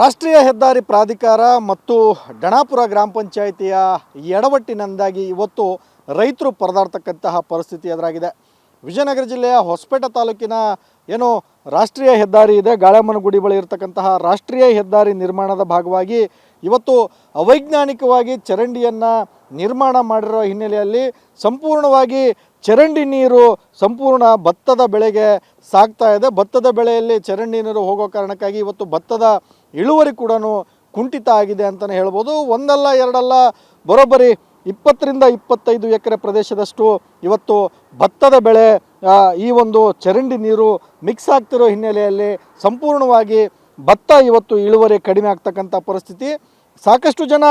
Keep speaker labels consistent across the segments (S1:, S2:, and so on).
S1: ರಾಷ್ಟ್ರೀಯ ಹೆದ್ದಾರಿ ಪ್ರಾಧಿಕಾರ ಮತ್ತು ಡಣಾಪುರ ಗ್ರಾಮ ಪಂಚಾಯಿತಿಯ ಎಡವಟ್ಟಿನಿಂದಾಗಿ ಇವತ್ತು ರೈತರು ಪರದಾಡ್ತಕ್ಕಂತಹ ಪರಿಸ್ಥಿತಿ ಎದುರಾಗಿದೆ. ವಿಜಯನಗರ ಜಿಲ್ಲೆಯ ಹೊಸಪೇಟೆ ತಾಲೂಕಿನ ಏನು ರಾಷ್ಟ್ರೀಯ ಹೆದ್ದಾರಿ ಇದೆ. ಗಾಳಮ್ಮನಗುಡಿ ಬಳಿ ಇರತಕ್ಕಂತಹ ರಾಷ್ಟ್ರೀಯ ಹೆದ್ದಾರಿ ನಿರ್ಮಾಣದ ಭಾಗವಾಗಿ ಇವತ್ತು ಅವೈಜ್ಞಾನಿಕವಾಗಿ ಚರಂಡಿಯನ್ನು ನಿರ್ಮಾಣ ಮಾಡಿರೋ ಹಿನ್ನೆಲೆಯಲ್ಲಿ ಸಂಪೂರ್ಣವಾಗಿ ಚರಂಡಿ ನೀರು ಸಂಪೂರ್ಣ ಭತ್ತದ ಬೆಳೆಗೆ ಸಾಗ್ತಾ ಇದೆ. ಭತ್ತದ ಬೆಳೆಯಲ್ಲಿ ಚರಂಡಿ ನೀರು ಹೋಗೋ ಕಾರಣಕ್ಕಾಗಿ ಇವತ್ತು ಭತ್ತದ ಇಳುವರಿ ಕೂಡ ಕುಂಠಿತ ಆಗಿದೆ ಅಂತಲೇ ಹೇಳ್ಬೋದು. ಒಂದಲ್ಲ, ಎರಡಲ್ಲ, ಬರೋಬ್ಬರಿ ಇಪ್ಪತ್ತರಿಂದ ಇಪ್ಪತ್ತೈದು ಎಕರೆ ಪ್ರದೇಶದಷ್ಟು ಇವತ್ತು ಭತ್ತದ ಬೆಳೆ ಈ ಒಂದು ಚರಂಡಿ ನೀರು ಮಿಕ್ಸ್ ಆಗ್ತಿರೋ ಹಿನ್ನೆಲೆಯಲ್ಲಿ ಸಂಪೂರ್ಣವಾಗಿ ಭತ್ತ ಇವತ್ತು ಇಳುವರಿ ಕಡಿಮೆ ಆಗ್ತಕ್ಕಂಥ ಪರಿಸ್ಥಿತಿ. ಸಾಕಷ್ಟು ಜನ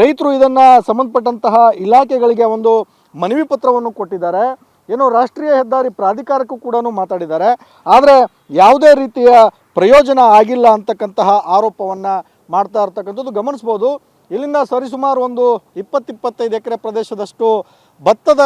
S1: ರೈತರು ಇದನ್ನು ಸಂಬಂಧಪಟ್ಟಂತಹ ಇಲಾಖೆಗಳಿಗೆ ಒಂದು ಮನವಿ ಪತ್ರವನ್ನು ಕೊಟ್ಟಿದ್ದಾರೆ. ಏನೋ ರಾಷ್ಟ್ರೀಯ ಹೆದ್ದಾರಿ ಪ್ರಾಧಿಕಾರಕ್ಕೂ ಕೂಡ ಮಾತಾಡಿದ್ದಾರೆ. ಆದರೆ ಯಾವುದೇ ರೀತಿಯ ಪ್ರಯೋಜನ ಆಗಿಲ್ಲ ಅಂತಕ್ಕಂತಹ ಆರೋಪವನ್ನು ಮಾಡ್ತಾ ಇರ್ತಕ್ಕಂಥದ್ದು ಗಮನಿಸ್ಬೋದು. ಇಲ್ಲಿಂದ ಸರಿಸುಮಾರು ಒಂದು ಇಪ್ಪತ್ತಿಪ್ಪತ್ತೈದು ಎಕರೆ ಪ್ರದೇಶದಷ್ಟು ಭತ್ತದ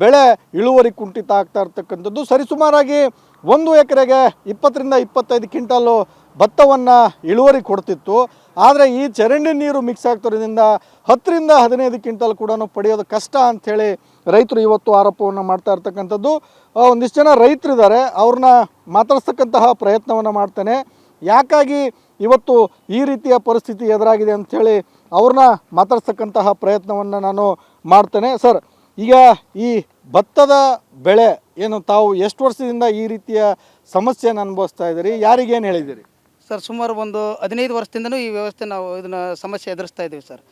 S1: ಬೆಳೆ ಇಳುವರಿ ಕುಂಠಿತ ಆಗ್ತಾ ಇರ್ತಕ್ಕಂಥದ್ದು. ಸರಿಸುಮಾರಾಗಿ ಒಂದು ಎಕರೆಗೆ ಇಪ್ಪತ್ತರಿಂದ ಇಪ್ಪತ್ತೈದು ಕ್ವಿಂಟಲ್ಲು ಭತ್ತವನ್ನು ಇಳುವರಿ ಕೊಡ್ತಿತ್ತು. ಆದರೆ ಈ ಚರಂಡಿ ನೀರು ಮಿಕ್ಸ್ ಆಗ್ತಿರೋದ್ರಿಂದ ಹತ್ತರಿಂದ ಹದಿನೈದು ಕ್ವಿಂಟಲ್ ಕೂಡ ಪಡೆಯೋದು ಕಷ್ಟ ಅಂಥೇಳಿ ರೈತರು ಇವತ್ತು ಆರೋಪವನ್ನು ಮಾಡ್ತಾ ಇರ್ತಕ್ಕಂಥದ್ದು. ಒಂದಿಷ್ಟು ಜನ ರೈತರಿದ್ದಾರೆ. ಅವ್ರನ್ನ ಮಾತಾಡ್ಸ್ತಕ್ಕಂತಹ ಪ್ರಯತ್ನವನ್ನು ಮಾಡ್ತೇನೆ. ಯಾಕಾಗಿ ಇವತ್ತು ಈ ರೀತಿಯ ಪರಿಸ್ಥಿತಿ ಎದುರಾಗಿದೆ ಅಂಥೇಳಿ ಅವ್ರನ್ನ ಮಾತಾಡ್ಸ್ತಕ್ಕಂತಹ ಪ್ರಯತ್ನವನ್ನು ನಾನು ಮಾಡ್ತೇನೆ. ಸರ್, ಈಗ ಈ ಭತ್ತದ ಬೆಳೆ ಏನು ತಾವು ಎಷ್ಟು ವರ್ಷದಿಂದ ಈ ರೀತಿಯ ಸಮಸ್ಯೆಯನ್ನು ಅನುಭವಿಸ್ತಾ ಇದ್ದೀರಿ? ಯಾರಿಗೇನು ಹೇಳಿದ್ದೀರಿ?
S2: ಸರ್ ಸುಮಾರು ಒಂದು ಹದಿನೈದು ವರ್ಷದಿಂದನೂ ಈ ವ್ಯವಸ್ಥೆ ನಾವು ಇದನ್ನ ಸಮಸ್ಯೆ ಎದುರಿಸ್ತಾ ಇದ್ದೀವಿ ಸರ್.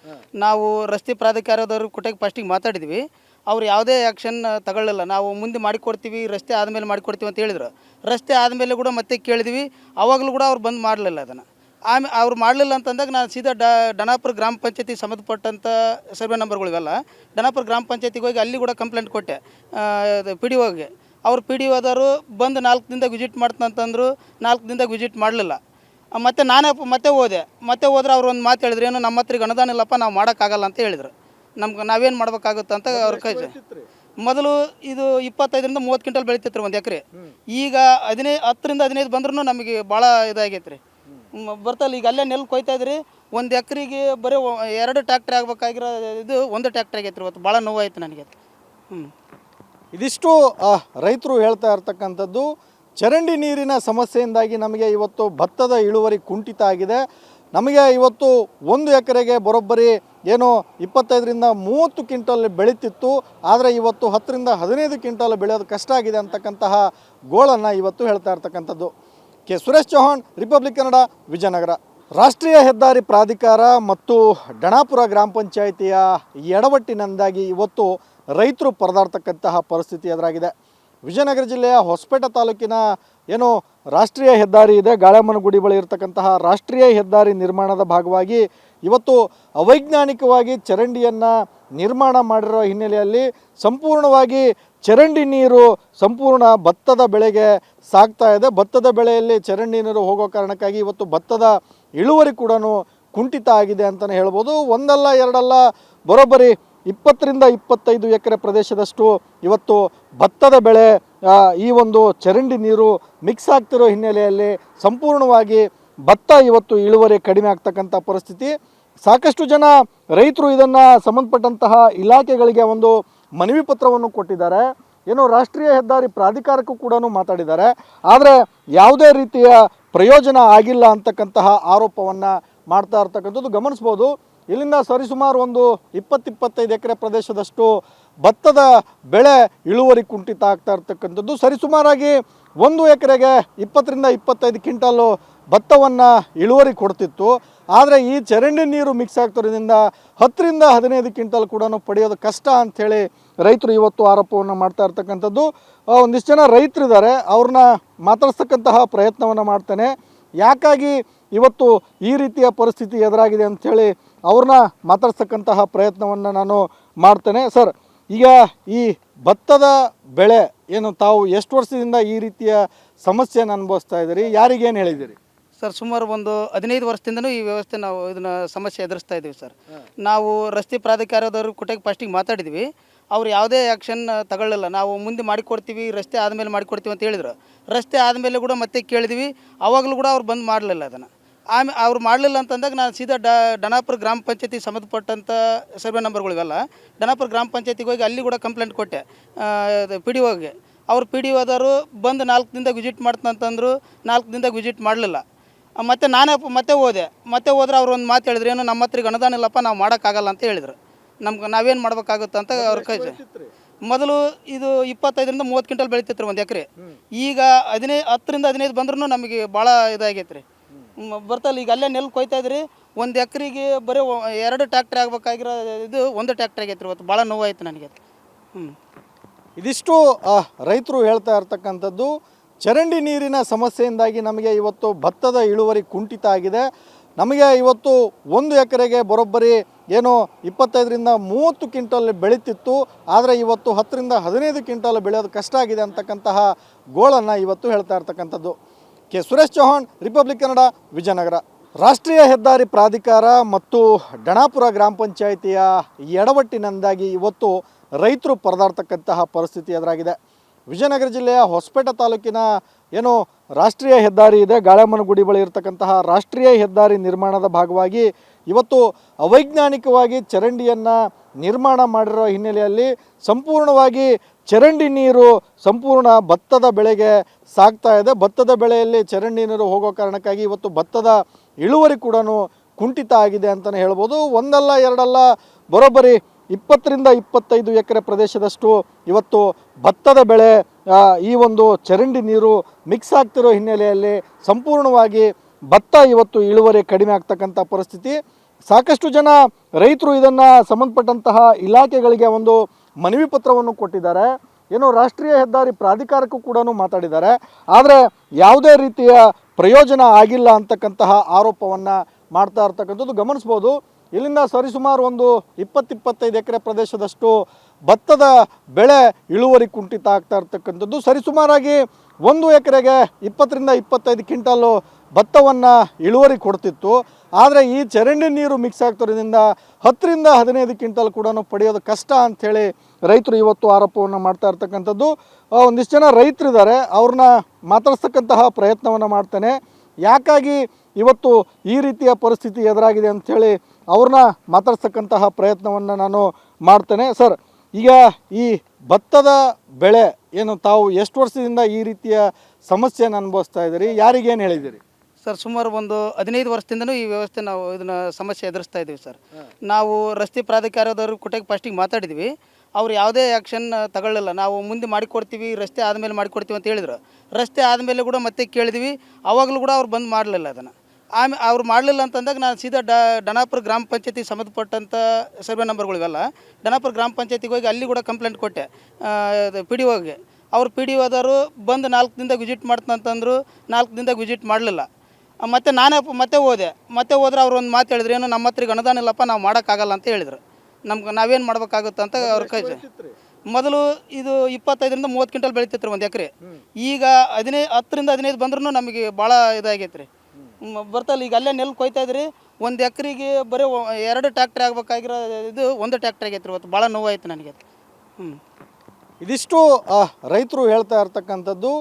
S2: ನಾವು ರಸ್ತೆ ಪ್ರಾಧಿಕಾರದವ್ರಿಗೆ ಕೊಟ್ಟಿಗೆ ಫಸ್ಟಿಗೆ ಮಾತಾಡಿದ್ವಿ. ಅವ್ರು ಯಾವುದೇ ಆ್ಯಕ್ಷನ್ ತಗೊಳ್ಳಲ್ಲ. ನಾವು ಮುಂದೆ ಮಾಡಿಕೊಡ್ತೀವಿ ರಸ್ತೆ ಆದಮೇಲೆ ಮಾಡಿಕೊಡ್ತೀವಿ ಅಂತ ಹೇಳಿದ್ರು. ರಸ್ತೆ ಆದಮೇಲೆ ಕೂಡ ಮತ್ತೆ ಕೇಳಿದ್ವಿ. ಅವಾಗಲೂ ಕೂಡ ಅವ್ರು ಬಂದು ಮಾಡಲಿಲ್ಲ ಅದನ್ನು. ಆಮೇಲೆ ಅವ್ರು ಮಾಡಲಿಲ್ಲ ಅಂತಂದಾಗ ನಾನು ಸೀದಾ ಡ ಡನಾಪುರ ಗ್ರಾಮ ಪಂಚಾಯತಿ ಸಂಬಂಧಪಟ್ಟಂಥ ಸರ್ವೆ ನಂಬರ್ಗಳಿಗೆಲ್ಲ. ಡನಾಪುರ ಗ್ರಾಮ ಪಂಚಾಯತಿಗೆ ಹೋಗಿ ಅಲ್ಲಿ ಕೂಡ ಕಂಪ್ಲೇಂಟ್ ಕೊಟ್ಟೆ. ಪಿ ಡಿ ಒಗೆ ಅವ್ರು ಪಿ ಡಿ ಒದವರು ಬಂದು ನಾಲ್ಕು ದಿನದಾಗ ವಿಸಿಟ್ ಮಾಡ್ತಂತಂದ್ರು ನಾಲ್ಕು ದಿನದಾಗ ವಿಸಿಟ್ ಮಾಡಲಿಲ್ಲ. ಮತ್ತೆ ನಾನೇ ಮತ್ತೆ ಹೋದೆ. ಮತ್ತೆ ಹೋದ್ರೆ ಅವ್ರು ಒಂದು ಮಾತು ಹೇಳಿದ್ರು ಏನು ನಮ್ಮ ಹತ್ರ ಅನುದಾನ ಇಲ್ಲಪ್ಪ ನಾವು ಮಾಡೋಕ್ಕಾಗಲ್ಲ ಅಂತ ಹೇಳಿದ್ರು. ನಮ್ಗೆ ನಾವೇನು ಮಾಡ್ಬೇಕಾಗುತ್ತೆ ಅಂತ ಅವ್ರ ಕೈ ಮೊದಲು ಇದು ಇಪ್ಪತ್ತೈದರಿಂದ ಮೂವತ್ತು ಕ್ವಿಂಟಲ್ ಬೆಳೀತಿತ್ತು ಒಂದು ಎಕರೆ. ಈಗ ಹದಿನೈದು ಹತ್ತರಿಂದ ಹದಿನೈದು ಬಂದ್ರೂ ನಮಗೆ ಭಾಳ ಇದಾಗೈತೆ ರೀ ಬರ್ತಲ್ಲ ಈಗ ಅಲ್ಲೇ ನೆಲ್ಲು ಕೊಯ್ತಾ ಇದ್ರಿ ಒಂದು ಎಕರೆಗೆ ಬರೀ ಎರಡು ಟ್ಯಾಕ್ಟ್ರಿ ಆಗ್ಬೇಕಾಗಿರೋ ಇದು ಒಂದು ಟ್ಯಾಕ್ಟ್ರಿ ಆಗೈತೆ ಇವತ್ತು. ಭಾಳ ನೋವಾಯ್ತು ನನಗೆ ಹ್ಞೂ
S1: ಇದಿಷ್ಟು ರೈತರು ಹೇಳ್ತಾ ಇರ್ತಕ್ಕಂಥದ್ದು ಚರಂಡಿ ನೀರಿನ ಸಮಸ್ಯೆಯಿಂದಾಗಿ ನಮಗೆ ಇವತ್ತು ಭತ್ತದ ಇಳುವರಿ ಕುಂಠಿತ ಆಗಿದೆ. ನಮಗೆ ಇವತ್ತು ಒಂದು ಎಕರೆಗೆ ಬರೋಬ್ಬರಿ ಏನು ಇಪ್ಪತ್ತೈದರಿಂದ ಮೂವತ್ತು ಕ್ವಿಂಟಲ್ ಬೆಳೀತಿತ್ತು. ಆದರೆ ಇವತ್ತು ಹತ್ತರಿಂದ ಹದಿನೈದು ಕ್ವಿಂಟಲ್ ಬೆಳೆಯೋದು ಕಷ್ಟ ಆಗಿದೆ ಅಂತಕ್ಕಂತಹ ಗೋಳನ್ನು ಇವತ್ತು ಹೇಳ್ತಾ ಇರ್ತಕ್ಕಂಥದ್ದು. ಕೆ. ಸುರೇಶ್ ಚೌಹಾಣ್, ರಿಪಬ್ಲಿಕ್ ಕನ್ನಡ, ವಿಜಯನಗರ. ರಾಷ್ಟ್ರೀಯ ಹೆದ್ದಾರಿ ಪ್ರಾಧಿಕಾರ ಮತ್ತು ಡಣಾಪುರ ಗ್ರಾಮ ಪಂಚಾಯಿತಿಯ ಎಡವಟ್ಟಿನಿಂದಾಗಿ ಇವತ್ತು ರೈತರು ಪರದಾಡ್ತಕ್ಕಂತಹ ಪರಿಸ್ಥಿತಿ ಎದುರಾಗಿದೆ. ವಿಜಯನಗರ ಜಿಲ್ಲೆಯ ಹೊಸಪೇಟೆ ತಾಲೂಕಿನ ಏನು ರಾಷ್ಟ್ರೀಯ ಹೆದ್ದಾರಿ ಇದೆ ಗಾಳೆಮ್ಮನಗುಡಿ ಬಳಿ ಇರತಕ್ಕಂತಹ ರಾಷ್ಟ್ರೀಯ ಹೆದ್ದಾರಿ ನಿರ್ಮಾಣದ ಭಾಗವಾಗಿ ಇವತ್ತು ಅವೈಜ್ಞಾನಿಕವಾಗಿ ಚರಂಡಿಯನ್ನು ನಿರ್ಮಾಣ ಮಾಡಿರುವ ಹಿನ್ನೆಲೆಯಲ್ಲಿ ಸಂಪೂರ್ಣವಾಗಿ ಚರಂಡಿ ನೀರು ಸಂಪೂರ್ಣ ಭತ್ತದ ಬೆಳೆಗೆ ಸಾಗ್ತಾ ಇದೆ. ಭತ್ತದ ಬೆಳೆಯಲ್ಲಿ ಚರಂಡಿ ನೀರು ಹೋಗೋ ಕಾರಣಕ್ಕಾಗಿ ಇವತ್ತು ಭತ್ತದ ಇಳುವರಿ ಕೂಡ ಕುಂಠಿತ ಆಗಿದೆ ಅಂತಲೇ ಹೇಳ್ಬೋದು. ಒಂದಲ್ಲ ಎರಡಲ್ಲ ಬರೋಬ್ಬರಿ ಇಪ್ಪತ್ತರಿಂದ ಇಪ್ಪತ್ತೈದು ಎಕರೆ ಪ್ರದೇಶದಷ್ಟು ಇವತ್ತು ಭತ್ತದ ಬೆಳೆ ಈ ಒಂದು ಚರಂಡಿ ನೀರು ಮಿಕ್ಸ್ ಆಗ್ತಿರೋ ಹಿನ್ನೆಲೆಯಲ್ಲಿ ಸಂಪೂರ್ಣವಾಗಿ ಭತ್ತ ಇವತ್ತು ಇಳುವರಿ ಕಡಿಮೆ ಆಗ್ತಕ್ಕಂಥ ಪರಿಸ್ಥಿತಿ. ಸಾಕಷ್ಟು ಜನ ರೈತರು ಇದನ್ನು ಸಂಬಂಧಪಟ್ಟಂತಹ ಇಲಾಖೆಗಳಿಗೆ ಒಂದು ಮನವಿ ಪತ್ರವನ್ನು ಕೊಟ್ಟಿದ್ದಾರೆ. ಏನೋ ರಾಷ್ಟ್ರೀಯ ಹೆದ್ದಾರಿ ಪ್ರಾಧಿಕಾರಕ್ಕೂ ಕೂಡ ಮಾತಾಡಿದ್ದಾರೆ. ಆದರೆ ಯಾವುದೇ ರೀತಿಯ ಪ್ರಯೋಜನ ಆಗಿಲ್ಲ ಅಂತಕ್ಕಂತಹ ಆರೋಪವನ್ನು ಮಾಡ್ತಾ ಇರ್ತಕ್ಕಂಥದ್ದು ಗಮನಿಸ್ಬೋದು. ಇಲ್ಲಿಂದ ಸರಿಸುಮಾರು ಒಂದು ಇಪ್ಪತ್ತಿಪ್ಪತ್ತೈದು ಎಕರೆ ಪ್ರದೇಶದಷ್ಟು ಭತ್ತದ ಬೆಳೆ ಇಳುವರಿ ಕುಂಠಿತ ಆಗ್ತಾ ಇರ್ತಕ್ಕಂಥದ್ದು. ಸರಿಸುಮಾರಾಗಿ ಒಂದು ಎಕರೆಗೆ ಇಪ್ಪತ್ತರಿಂದ ಇಪ್ಪತ್ತೈದು ಕ್ವಿಂಟಲ್ಲು ಭತ್ತವನ್ನು ಇಳುವರಿ ಕೊಡ್ತಿತ್ತು. ಆದರೆ ಈ ಚರಂಡಿ ನೀರು ಮಿಕ್ಸ್ ಆಗ್ತಿರೋದ್ರಿಂದ ಹತ್ತರಿಂದ ಹದಿನೈದು ಕ್ವಿಂಟಲ್ ಕೂಡ ಪಡೆಯೋದು ಕಷ್ಟ ಅಂಥೇಳಿ ರೈತರು ಇವತ್ತು ಆರೋಪವನ್ನು ಮಾಡ್ತಾ ಇರ್ತಕ್ಕಂಥದ್ದು. ಒಂದಿಷ್ಟು ಜನ ರೈತರಿದ್ದಾರೆ. ಅವ್ರನ್ನ ಮಾತಾಡ್ಸ್ತಕ್ಕಂತಹ ಪ್ರಯತ್ನವನ್ನು ಮಾಡ್ತೇನೆ. ಯಾಕಾಗಿ ಇವತ್ತು ಈ ರೀತಿಯ ಪರಿಸ್ಥಿತಿ ಎದುರಾಗಿದೆ ಅಂಥೇಳಿ ಅವ್ರನ್ನ ಮಾತಾಡ್ಸಕ್ಕಂತಹ ಪ್ರಯತ್ನವನ್ನು ನಾನು ಮಾಡ್ತೇನೆ. ಸರ್ ಈಗ ಈ ಭತ್ತದ ಬೆಳೆ ಏನು ತಾವು ಎಷ್ಟು ವರ್ಷದಿಂದ ಈ ರೀತಿಯ ಸಮಸ್ಯೆಯನ್ನು ಅನುಭವಿಸ್ತಾ ಇದ್ದೀರಿ? ಯಾರಿಗೇನು ಹೇಳಿದ್ದೀರಿ?
S2: ಸರ್ ಸುಮಾರು ಒಂದು ಹದಿನೈದು ವರ್ಷದಿಂದನೂ ಈ ವ್ಯವಸ್ಥೆ ನಾವು ಇದನ್ನ ಸಮಸ್ಯೆ ಎದುರಿಸ್ತಾ ಇದ್ದೀವಿ ಸರ್. ನಾವು ರಸ್ತೆ ಪ್ರಾಧಿಕಾರದವರು ಕೊಟ್ಟಿಗೆ ಫಸ್ಟಿಗೆ ಮಾತಾಡಿದ್ವಿ. ಅವ್ರು ಯಾವುದೇ ಆ್ಯಕ್ಷನ್ ತಗೊಳ್ಳಲ್ಲ. ನಾವು ಮುಂದೆ ಮಾಡಿಕೊಡ್ತೀವಿ ರಸ್ತೆ ಆದಮೇಲೆ ಮಾಡಿಕೊಡ್ತೀವಿ ಅಂತ ಹೇಳಿದ್ರು. ರಸ್ತೆ ಆದಮೇಲೆ ಕೂಡ ಮತ್ತೆ ಕೇಳಿದ್ವಿ. ಅವಾಗಲೂ ಕೂಡ ಅವ್ರು ಬಂದು ಮಾಡಲಿಲ್ಲ ಅದನ್ನು. ಆಮೇಲೆ ಅವ್ರು ಮಾಡಲಿಲ್ಲ ಅಂತಂದಾಗ ನಾನು ಸೀದಾ ಡ ಡನಾಪುರ ಗ್ರಾಮ ಪಂಚಾಯತಿ ಸಂಬಂಧಪಟ್ಟಂಥ ಸರ್ವೆ ನಂಬರ್ಗಳಿವೆಲ್ಲ ಡನಾಪುರ ಗ್ರಾಮ ಪಂಚಾಯತಿಗೆ ಹೋಗಿ ಅಲ್ಲಿ ಕೂಡ ಕಂಪ್ಲೇಂಟ್ ಕೊಟ್ಟೆ. ಪಿ ಡಿ ಒಗೆ ಅವ್ರು ಪಿ ಡಿ ಒದವರು ಬಂದು ನಾಲ್ಕು ದಿನದಾಗ ವಿಸಿಟ್ ಮಾಡ್ತಂತಂದ್ರು ನಾಲ್ಕು ದಿನದಾಗ ವಿಸಿಟ್ ಮಾಡಲಿಲ್ಲ. ಮತ್ತು ನಾನೇ ಮತ್ತೆ ಹೋದೆ. ಮತ್ತೆ ಹೋದ್ರೆ ಅವ್ರು ಒಂದು ಮಾತು ಹೇಳಿದ್ರು ಏನು ನಮ್ಮ ಹತ್ರ ಅನುದಾನ ಇಲ್ಲಪ್ಪ ನಾವು ಮಾಡೋಕ್ಕಾಗಲ್ಲ ಅಂತ ಹೇಳಿದರು. ನಮ್ಗೆ ನಾವೇನು ಮಾಡ್ಬೇಕಾಗುತ್ತೆ ಅಂತ ಅವ್ರ ಕೈ ಮೊದಲು ಇದು ಇಪ್ಪತ್ತೈದರಿಂದ ಮೂವತ್ತು ಕ್ವಿಂಟಲ್ ಬೆಳೀತಿತ್ತು ರೀ ಒಂದು ಎಕರೆ. ಈಗ ಹದಿನೈದು ಹತ್ತರಿಂದ ಹದಿನೈದು ಬಂದ್ರೂ ನಮಗೆ ಭಾಳ ಇದಾಗೈತೆ ರೀ ಬರ್ತಲ್ಲ. ಈಗ ಅಲ್ಲೇ ನೆಲ್ ಕೊಯ್ತಾ ಇದ್ರಿ. ಒಂದು ಎಕರೆಗೆ ಬರೀ ಎರಡು ಟ್ಯಾಕ್ಟ್ರಿ ಆಗ್ಬೇಕಾಗಿರೋ ಇದು ಒಂದು ಟ್ಯಾಕ್ಟ್ರಿ ಆಗೈತೆ ರೀ ಇವತ್ತು. ಭಾಳ ನೋವಾಯ್ತು ನನಗೆ. ಹ್ಞೂ
S1: ಇದಿಷ್ಟು ರೈತರು ಹೇಳ್ತಾ ಇರ್ತಕ್ಕಂಥದ್ದು. ಚರಂಡಿ ನೀರಿನ ಸಮಸ್ಯೆಯಿಂದಾಗಿ ನಮಗೆ ಇವತ್ತು ಭತ್ತದ ಇಳುವರಿ ಕುಂಠಿತ ಆಗಿದೆ. ನಮಗೆ ಇವತ್ತು ಒಂದು ಎಕರೆಗೆ ಬರೋಬ್ಬರಿ ಏನು ಇಪ್ಪತ್ತೈದರಿಂದ ಮೂವತ್ತು ಕ್ವಿಂಟಲ್ ಬೆಳೀತಿತ್ತು. ಆದರೆ ಇವತ್ತು ಹತ್ತರಿಂದ ಹದಿನೈದು ಕ್ವಿಂಟಲ್ ಬೆಳೆಯೋದು ಕಷ್ಟ ಆಗಿದೆ ಅಂತಕ್ಕಂತಹ ಗೋಳನ್ನು ಇವತ್ತು ಹೇಳ್ತಾ ಇರ್ತಕ್ಕಂಥದ್ದು. ಕೆ. ಸುರೇಶ್ ಚೌಹಾಣ್, ರಿಪಬ್ಲಿಕ್ ಕನ್ನಡ, ವಿಜಯನಗರ. ರಾಷ್ಟ್ರೀಯ ಹೆದ್ದಾರಿ ಪ್ರಾಧಿಕಾರ ಮತ್ತು ಡಣಾಪುರ ಗ್ರಾಮ ಪಂಚಾಯಿತಿಯ ಎಡವಟ್ಟಿನಿಂದಾಗಿ ಇವತ್ತು ರೈತರು ಪರದಾಡ್ತಕ್ಕಂತಹ ಪರಿಸ್ಥಿತಿ ಎದುರಾಗಿದೆ. ವಿಜಯನಗರ ಜಿಲ್ಲೆಯ ಹೊಸಪೇಟೆ ತಾಲೂಕಿನ ಏನು ರಾಷ್ಟ್ರೀಯ ಹೆದ್ದಾರಿ ಇದೆ ಗಾಳೆಮ್ಮನಗುಡಿ ಬಳಿ ಇರತಕ್ಕಂತಹ ರಾಷ್ಟ್ರೀಯ ಹೆದ್ದಾರಿ ನಿರ್ಮಾಣದ ಭಾಗವಾಗಿ ಇವತ್ತು ಅವೈಜ್ಞಾನಿಕವಾಗಿ ಚರಂಡಿಯನ್ನು ನಿರ್ಮಾಣ ಮಾಡಿರೋ ಹಿನ್ನೆಲೆಯಲ್ಲಿ ಸಂಪೂರ್ಣವಾಗಿ ಚರಂಡಿ ನೀರು ಸಂಪೂರ್ಣ ಭತ್ತದ ಬೆಳೆಗೆ ಸಾಗ್ತಾ ಇದೆ. ಭತ್ತದ ಬೆಳೆಯಲ್ಲಿ ಚರಂಡಿ ನೀರು ಹೋಗೋ ಕಾರಣಕ್ಕಾಗಿ ಇವತ್ತು ಭತ್ತದ ಇಳುವರಿ ಕೂಡ ಕುಂಠಿತ ಆಗಿದೆ ಅಂತಲೇ ಹೇಳ್ಬೋದು. ಒಂದಲ್ಲ, ಎರಡಲ್ಲ, ಬರೋಬ್ಬರಿ ಇಪ್ಪತ್ತರಿಂದ ಇಪ್ಪತ್ತೈದು ಎಕರೆ ಪ್ರದೇಶದಷ್ಟು ಇವತ್ತು ಭತ್ತದ ಬೆಳೆ ಈ ಒಂದು ಚರಂಡಿ ನೀರು ಮಿಕ್ಸ್ ಆಗ್ತಿರೋ ಹಿನ್ನೆಲೆಯಲ್ಲಿ ಸಂಪೂರ್ಣವಾಗಿ ಭತ್ತ ಇವತ್ತು ಇಳುವರಿ ಕಡಿಮೆ ಆಗ್ತಕ್ಕಂಥ ಪರಿಸ್ಥಿತಿ. ಸಾಕಷ್ಟು ಜನ ರೈತರು ಇದನ್ನು ಸಂಬಂಧಪಟ್ಟಂತಹ ಇಲಾಖೆಗಳಿಗೆ ಒಂದು ಮನವಿ ಪತ್ರವನ್ನು ಕೊಟ್ಟಿದ್ದಾರೆ. ಏನೋ ರಾಷ್ಟ್ರೀಯ ಹೆದ್ದಾರಿ ಪ್ರಾಧಿಕಾರಕ್ಕೂ ಕೂಡ ಮಾತಾಡಿದ್ದಾರೆ. ಆದರೆ ಯಾವುದೇ ರೀತಿಯ ಪ್ರಯೋಜನ ಆಗಿಲ್ಲ ಅಂತಕ್ಕಂತಹ ಆರೋಪವನ್ನು ಮಾಡ್ತಾ ಇರ್ತಕ್ಕಂಥದ್ದು ಗಮನಿಸ್ಬೋದು. ಇಲ್ಲಿಂದ ಸರಿಸುಮಾರು ಒಂದು ಇಪ್ಪತ್ತಿಪ್ಪತ್ತೈದು ಎಕರೆ ಪ್ರದೇಶದಷ್ಟು ಭತ್ತದ ಬೆಳೆ ಇಳುವರಿ ಕುಂಠಿತ ಆಗ್ತಾ ಇರ್ತಕ್ಕಂಥದ್ದು. ಸರಿಸುಮಾರಾಗಿ ಒಂದು ಎಕರೆಗೆ ಇಪ್ಪತ್ತರಿಂದ ಇಪ್ಪತ್ತೈದು ಕ್ವಿಂಟಲ್ಲು ಭತ್ತವನ್ನು ಇಳುವರಿ ಕೊಡ್ತಿತ್ತು. ಆದರೆ ಈ ಚರಂಡಿ ನೀರು ಮಿಕ್ಸ್ ಆಗ್ತಿರೋದ್ರಿಂದ ಹತ್ತರಿಂದ ಹದಿನೈದು ಕ್ವಿಂಟಲ್ ಕೂಡ ಪಡೆಯೋದು ಕಷ್ಟ ಅಂಥೇಳಿ ರೈತರು ಇವತ್ತು ಆರೋಪವನ್ನು ಮಾಡ್ತಾ ಇರ್ತಕ್ಕಂಥದ್ದು. ಒಂದಿಷ್ಟು ಜನ ರೈತರಿದ್ದಾರೆ. ಅವ್ರನ್ನ ಮಾತಾಡ್ಸ್ತಕ್ಕಂತಹ ಪ್ರಯತ್ನವನ್ನು ಮಾಡ್ತೇನೆ. ಯಾಕಾಗಿ ಇವತ್ತು ಈ ರೀತಿಯ ಪರಿಸ್ಥಿತಿ ಎದುರಾಗಿದೆ ಅಂಥೇಳಿ ಅವ್ರನ್ನ ಮಾತಾಡ್ಸ್ತಕ್ಕಂತಹ ಪ್ರಯತ್ನವನ್ನು ನಾನು ಮಾಡ್ತೇನೆ. ಸರ್, ಈಗ ಈ ಭತ್ತದ ಬೆಳೆ ಏನು ತಾವು ಎಷ್ಟು ವರ್ಷದಿಂದ ಈ ರೀತಿಯ ಸಮಸ್ಯೆಯನ್ನು ಅನುಭವಿಸ್ತಾ ಇದ್ದೀರಿ? ಯಾರಿಗೇನು ಹೇಳಿದ್ದೀರಿ?
S2: ಸರ್ ಸುಮಾರು ಒಂದು ಹದಿನೈದು ವರ್ಷದಿಂದನೂ ಈ ವ್ಯವಸ್ಥೆ ನಾವು ಇದನ್ನ ಸಮಸ್ಯೆ ಎದುರಿಸ್ತಾ ಇದ್ದೀವಿ ಸರ್. ನಾವು ರಸ್ತೆ ಪ್ರಾಧಿಕಾರದವರು ಕೊಟ್ಟೆಗೆ ಫಸ್ಟಿಗೆ ಮಾತಾಡಿದ್ವಿ. ಅವ್ರು ಯಾವುದೇ ಆ್ಯಕ್ಷನ್ ತಗೊಳ್ಳಲ್ಲ. ನಾವು ಮುಂದೆ ಮಾಡಿಕೊಡ್ತೀವಿ ರಸ್ತೆ ಆದಮೇಲೆ ಮಾಡಿಕೊಡ್ತೀವಿ ಅಂತ ಹೇಳಿದ್ರು. ರಸ್ತೆ ಆದಮೇಲೆ ಕೂಡ ಮತ್ತೆ ಕೇಳಿದ್ವಿ. ಅವಾಗಲೂ ಕೂಡ ಅವ್ರು ಬಂದು ಮಾಡಲಿಲ್ಲ ಅದನ್ನು. ಆಮೇಲೆ ಅವ್ರು ಮಾಡಲಿಲ್ಲ ಅಂತಂದಾಗ ನಾನು ಸೀದಾ ಡ ಡನಾಪುರ ಗ್ರಾಮ ಪಂಚಾಯತಿ ಸಂಬಂಧಪಟ್ಟಂಥ ಸರ್ವೆ ನಂಬರ್ಗಳಿವೆಲ್ಲ ಡನಾಪುರ ಗ್ರಾಮ ಪಂಚಾಯತಿಗೆ ಹೋಗಿ ಅಲ್ಲಿ ಕೂಡ ಕಂಪ್ಲೇಂಟ್ ಕೊಟ್ಟೆ. ಪಿ ಡಿ ಒಗೆ ಅವ್ರು ಪಿ ಡಿ ಒದವರು ಬಂದು ನಾಲ್ಕು ದಿನದಾಗ ವಿಸಿಟ್ ಮಾಡ್ತಂತಂದ್ರು ನಾಲ್ಕು ದಿನದಾಗ ವಿಸಿಟ್ ಮಾಡಲಿಲ್ಲ. ಮತ್ತೆ ನಾನೇ ಮತ್ತೆ ಹೋದೆ. ಮತ್ತೆ ಹೋದ್ರೆ ಅವ್ರು ಒಂದು ಮಾತು ಹೇಳಿದ್ರು ಏನು ನಮ್ಮ ಹತ್ರಿಗೆ ಈಗ ಅನುದಾನ ಇಲ್ಲಪ್ಪ ನಾವು ಮಾಡೋಕ್ಕಾಗಲ್ಲ ಅಂತ ಹೇಳಿದ್ರು. ನಮ್ಗೆ ನಾವೇನು ಮಾಡ್ಬೇಕಾಗುತ್ತೆ ಅಂತ ಅವ್ರ ಕೈ ಮೊದಲು ಇದು ಇಪ್ಪತ್ತೈದರಿಂದ ಮೂವತ್ತು ಕ್ವಿಂಟಲ್ ಬೆಳೀತಿತ್ತು ಒಂದು ಎಕರೆ. ಈಗ ಹದಿನೈದು ಹತ್ತರಿಂದ ಹದಿನೈದು ಬಂದ್ರೂ ನಮಗೆ ಭಾಳ ಇದಾಗೈತೆ ರೀ ಬರ್ತಲ್ಲ ಈಗ ಅಲ್ಲೇ ನೆಲ್ ಕೊಯ್ತಾ ಇದ್ರಿ ಒಂದು ಎಕರೆಗೆ ಬರೀ ಎರಡು ಟ್ಯಾಕ್ಟ್ರಿ ಆಗ್ಬೇಕಾಗಿರೋ ಇದು ಒಂದು ಟ್ಯಾಕ್ಟ್ರಿ ಆಗೈತೆ ರೀ ಇವತ್ತು. ಭಾಳ ನೋವಾಯ್ತು ನನಗೆ. ಹ್ಞೂ
S1: ಇದಿಷ್ಟು ರೈತರು ಹೇಳ್ತಾ ಇರ್ತಕ್ಕಂಥದ್ದು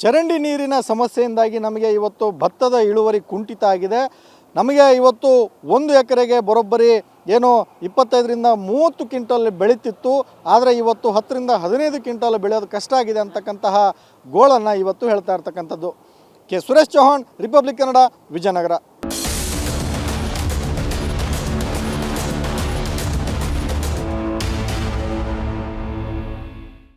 S1: ಚರಂಡಿ ನೀರಿನ ಸಮಸ್ಯೆಯಿಂದಾಗಿ ನಮಗೆ ಇವತ್ತು ಭತ್ತದ ಇಳುವರಿ ಕುಂಠಿತ ಆಗಿದೆ. ನಮಗೆ ಇವತ್ತು ಒಂದು ಎಕರೆಗೆ ಬರೋಬ್ಬರಿ ಏನು ಇಪ್ಪತ್ತೈದರಿಂದ ಮೂವತ್ತು ಕ್ವಿಂಟಲ್ ಬೆಳೀತಿತ್ತು. ಆದರೆ ಇವತ್ತು ಹತ್ತರಿಂದ ಹದಿನೈದು ಕ್ವಿಂಟಲ್ ಬೆಳೆಯೋದು ಕಷ್ಟ ಆಗಿದೆ ಅಂತಕ್ಕಂತಹ ಗೋಳನ್ನು ಇವತ್ತು ಹೇಳ್ತಾ ಇರ್ತಕ್ಕಂಥದ್ದು. K Suresh Chauhan, Republic Kannada, Vijayanagara.